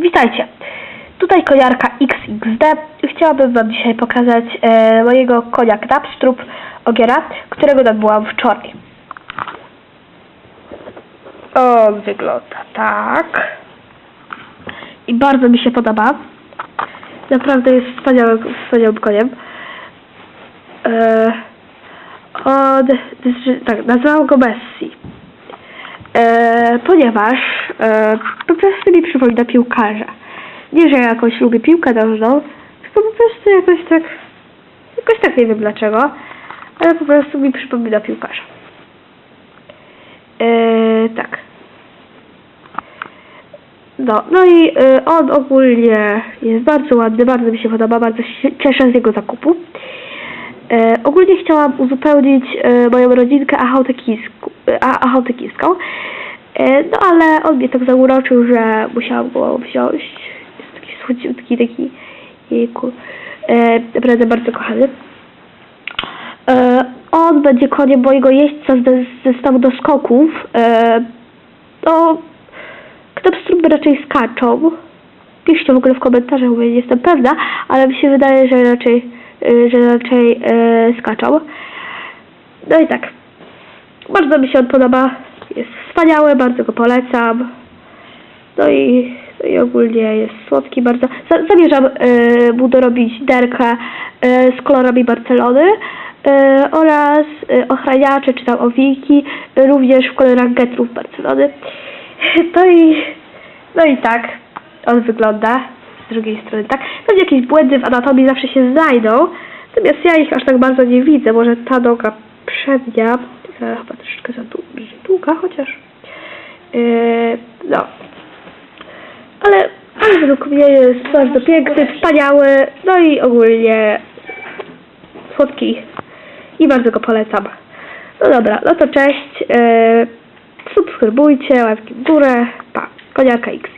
Witajcie. Tutaj koniarka XXD. Chciałabym Wam dzisiaj pokazać e, mojego konia Knapstrup Ogiera, którego nabyłam wczoraj. On wygląda tak. I bardzo mi się podoba. Naprawdę jest wspaniałym, wspaniałym koniem. E, on, tak, nazwałam go Messi. E, ponieważ e, po prostu mi przypomina piłkarza. Nie, że ja jakoś lubię piłkę nożną, tylko po prostu jakoś tak, jakoś tak nie wiem dlaczego, ale po prostu mi przypomina piłkarza. E, tak. No, no i e, on ogólnie jest bardzo ładny, bardzo mi się podoba, bardzo się cieszę z jego zakupu. E, ogólnie chciałam uzupełnić e, moją rodzinkę achałtekisku- e, no ale on mnie tak zauroczył, że musiałam go wziąć. Jest taki słodziutki, taki jejku, e, naprawdę bardzo kochany. E, on będzie koniem mojego jeźdźca z zestawu do skoków. No, Knopstruby raczej skaczą. Piszcie w ogóle w komentarzach, bo nie jestem pewna, ale mi się wydaje, że raczej, że raczej skaczą. No i tak. Bardzo mi się on podoba. Wspaniały, bardzo go polecam. No i, no i ogólnie jest słodki bardzo. Za- Zamierzam mu dorobić derkę e, z kolorami Barcelony e, oraz e, ochraniacze czy tam owiki e, również w kolorach getrów Barcelony. No i, no i tak on wygląda z drugiej strony, tak? Pewnie jakieś błędy w anatomii zawsze się znajdą, natomiast ja ich aż tak bardzo nie widzę. Może ta noga przednia, chyba troszeczkę za długa, chociaż e, no. Ale, według mnie jest bardzo piękny, wspaniały, no i ogólnie słodki i bardzo go polecam. No dobra, no to cześć. E, subskrybujcie, łapki w górę. Pa, koniarka X.